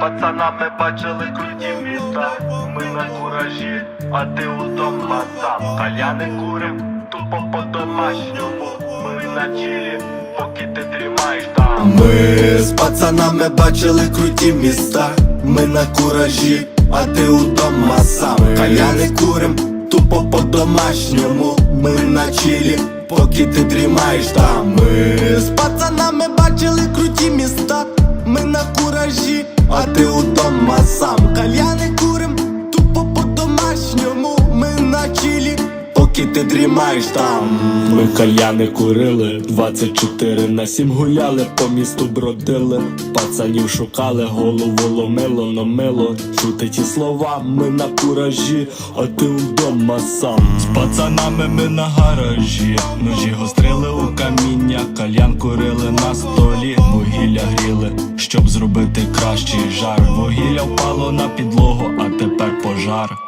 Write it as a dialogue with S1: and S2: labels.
S1: пацанами бачили круті міста. Ми на куражі, а ти удома сам. Кальяни курим, тупо по-домашньому. Ми на чилі, поки ти дрімаєш там.
S2: Ми з пацанами бачили круті міста. Ми на куражі, а ти удома сам. Кальяни курим, тупо по-домашньому. Ми на чилі, поки ти дрімаєш там. Ми з пацанами бачили круті міста. Ми на куражі, а ти удома сам. Кальяни курим, тупо по-домашньому. Ми на чилі, поки ти дрімаєш там.
S3: Ми кальяни курили, 24 на 7 гуляли, по місту бродили, пацанів шукали, голову ломило, номило. Чути ті слова, ми на куражі, а ти вдома сам. З пацанами ми на гаражі, ножі гострили у каміння, кальян курили на зробити кращий жар. Вугілля впало на підлогу, а тепер пожар.